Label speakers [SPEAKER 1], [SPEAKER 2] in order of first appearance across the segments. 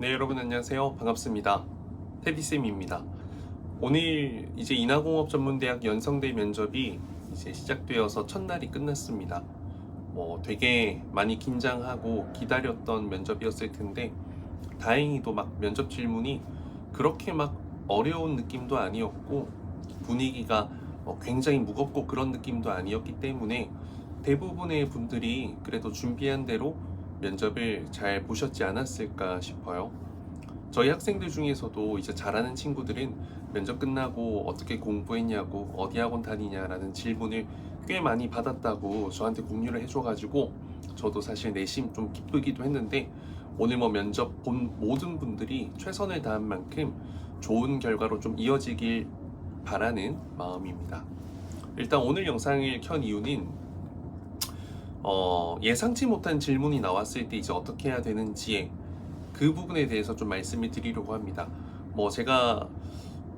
[SPEAKER 1] 네, 여러분 안녕하세요. 반갑습니다. 테디쌤입니다. 오늘 이제 인하공업 전문대학 연성대 면접이 이제 시작되어서 첫날이 끝났습니다. 뭐 되게 많이 긴장하고 기다렸던 면접이었을 텐데 다행히도 막 면접 질문이 그렇게 막 어려운 느낌도 아니었고 분위기가 어, 굉장히 무겁고 그런 느낌도 아니었기 때문에 대부분의 분들이 그래도 준비한 대로 면접을 잘 보셨지 않았을까 싶어요. 저희 학생들 중에서도 이제 잘하는 친구들은 면접 끝나고 어떻게 공부했냐고 어디 학원 다니냐라는 질문을 꽤 많이 받았다고 저한테 공유를 해줘가지고 저도 사실 내심 좀 기쁘기도 했는데 오늘 뭐 면접 본 모든 분들이 최선을 다한 만큼 좋은 결과로 좀 이어지길 바라는 마음입니다. 일단 오늘 영상을 켠 이유는 어, 예상치 못한 질문이 나왔을 때 이제 어떻게 해야 되는지에 그 부분에 대해서 좀 말씀을 드리려고 합니다. 뭐 제가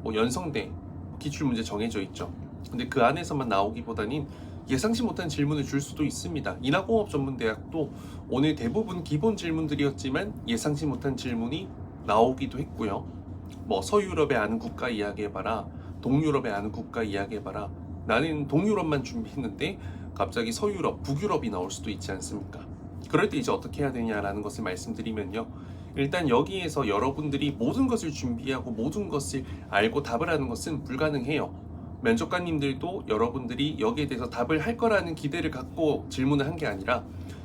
[SPEAKER 1] 뭐 연성대 기출 문제 정해져 있죠. 근데 그 안에서만 나오기보다는 예상치 못한 질문을 줄 수도 있습니다. 인하공업 전문대학도 오늘 대부분 기본 질문들이었지만 예상치 못한 질문이 나오기도 했고요. 뭐 서유럽의 아는 국가 이야기해봐라, 동유럽의 아는 국가 이야기해봐라. 나는 동유럽만 준비했는데 갑자기 서유럽, 북유럽이 나올 수도 있지 않습니까? 그럴 때 이제 어떻게 해야 되냐라는 것을 말씀드리면요. 일단 여기에서 여러분들이 모든 것을 준비하고 모든 것을 알고 답을 하는 것은 불가능해요. 면접관님들도 여러분들이 여기에 대해서 답을 할 거라는 기대를 갖고 질문을 한 게 아니라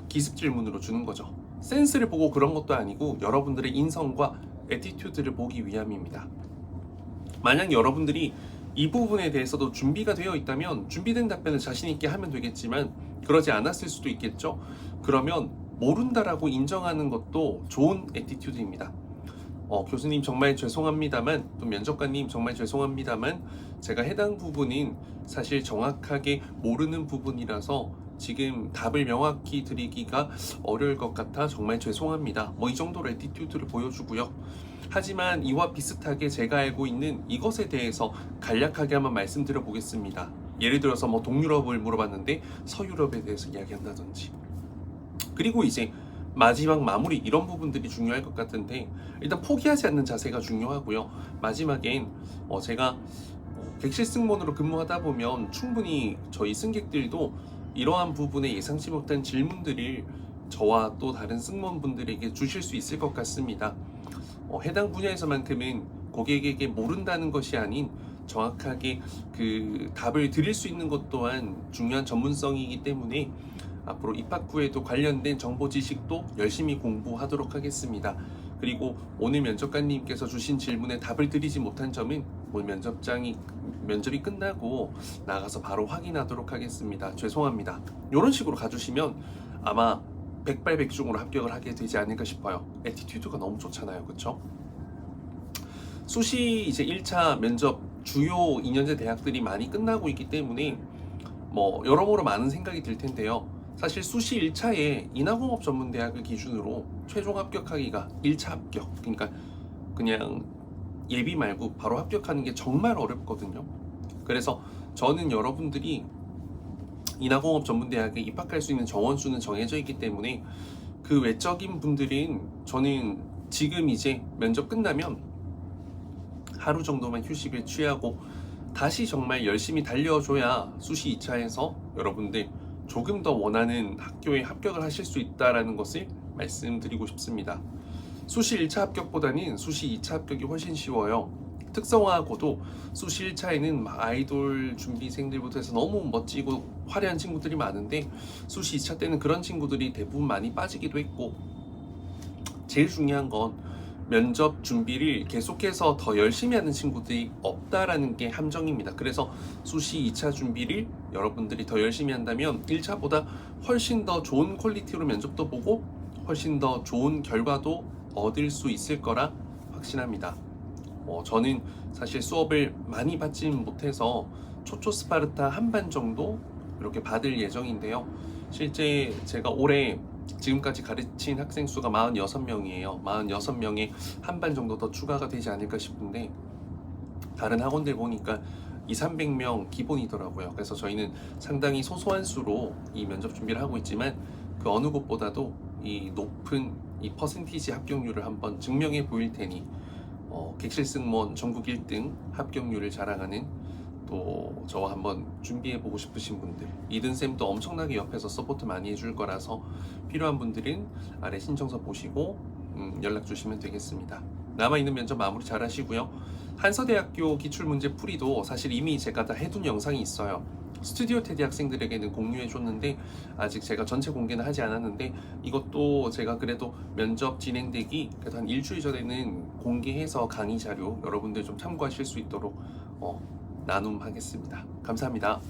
[SPEAKER 1] 기습 질문으로 주는 거죠. 센스를 보고 그런 것도 아니고 여러분들의 인성과 에티튜드를 보기 위함입니다. 만약 여러분들이 이 부분에 대해서도 준비가 되어 있다면 준비된 답변을 자신 있게 하면 되겠지만 그러지 않았을 수도 있겠죠. 그러면 모른다라고 인정하는 것도 좋은 에티튜드입니다. 어, 교수님 정말 죄송합니다만 또 면접관님 정말 죄송합니다만 제가 해당 부분인 사실 정확하게 모르는 부분이라서 지금 답을 명확히 드리기가 어려울 것 같아 정말 죄송합니다. 뭐 이 정도로 에티튜드를 보여주고요. 하지만 이와 비슷하게 제가 알고 있는 이것에 대해서 간략하게 한번 말씀드려 보겠습니다. 예를 들어서 뭐 동유럽을 물어봤는데 서유럽에 대해서 이야기한다든지 그리고 이제 마지막 마무리 이런 부분들이 중요할 것 같은데 일단 포기하지 않는 자세가 중요하고요. 마지막엔 어 제가 어, 객실 승무원으로 근무하다 보면 충분히 저희 승객들도 이러한 부분에 예상치 못한 질문들을 저와 또 다른 승무원분들에게 주실 수 있을 것 같습니다. 어, 해당 분야에서만큼은 고객에게 모른다는 것이 아닌 정확하게 그 답을 드릴 수 있는 것 또한 중요한 전문성이기 때문에 앞으로 입학 후에도 관련된 정보 지식도 열심히 공부하도록 하겠습니다. 그리고 오늘 면접관님께서 주신 질문에 답을 드리지 못한 점은 오늘 면접장이 면접이 끝나고 나가서 바로 확인하도록 하겠습니다. 죄송합니다. 이런 식으로 가주시면 아마 백발백중으로 합격을 하게 되지 않을까 싶어요. 에티튜드가 너무 좋잖아요. 그쵸? 수시 이제 1차 면접 주요 2년제 대학들이 많이 끝나고 있기 때문에 뭐 여러모로 많은 생각이 들 텐데요. 사실 수시 1차에 인하공업 전문 대학을 기준으로 최종 합격하기가 1차 합격 그러니까 그냥 예비 말고 바로 합격하는 게 정말 어렵거든요. 그래서 저는 여러분들이 인하공업 전문대학에 입학할 수 있는 정원 수는 정해져 있기 때문에 그 외적인 분들은 저는 지금 이제 면접 끝나면 하루 정도만 휴식을 취하고 다시 정말 열심히 달려줘야 수시 2차에서 여러분들 조금 더 원하는 학교에 합격을 하실 수 있다라는 것을 말씀드리고 싶습니다. 수시 1차 합격보다는 수시 2차 합격이 훨씬 쉬워요. 특성화하고도 1차에는 막 아이돌 준비생들부터 해서 너무 멋지고 화려한 친구들이 많은데 수시 2차 때는 그런 친구들이 대부분 많이 빠지기도 했고 제일 중요한 건 면접 준비를 계속해서 더 열심히 하는 친구들이 없다라는 게 함정입니다. 그래서 수시 2차 준비를 여러분들이 더 열심히 한다면 1차보다 훨씬 더 좋은 퀄리티로 면접도 보고 훨씬 더 좋은 결과도 얻을 수 있을 거라 확신합니다. 어, 저는 사실 수업을 많이 받지는 못해서 초초 스파르타 한 반 정도 이렇게 받을 예정인데요. 실제 제가 올해 지금까지 가르친 학생 수가 46명이에요. 46명에 한 반 정도 더 추가가 되지 않을까 싶은데 다른 학원들 보니까 2, 300명 기본이더라고요. 그래서 저희는 상당히 소소한 수로 이 면접 준비를 하고 있지만 그 어느 곳보다도 이 높은 이 퍼센티지 합격률을 한번 증명해 보일 테니 어, 객실 승무원 전국 1등 합격률을 자랑하는 또 저와 한번 준비해 보고 싶으신 분들 이든 쌤도 엄청나게 옆에서 서포트 많이 해줄 거라서 필요한 분들은 아래 신청서 보시고 음, 연락 주시면 되겠습니다. 남아 있는 면접 마무리 잘 하시고요. 한서대학교 기출문제 풀이도 사실 이미 제가 다 해둔 영상이 있어요. 스튜디오 테디 학생들에게는 공유해 줬는데 아직 제가 전체 공개는 하지 않았는데 이것도 제가 그래도 면접 진행되기 그래도 한 일주일 전에는 공개해서 강의 자료 여러분들 좀 참고하실 수 있도록 어, 나눔하겠습니다. 감사합니다.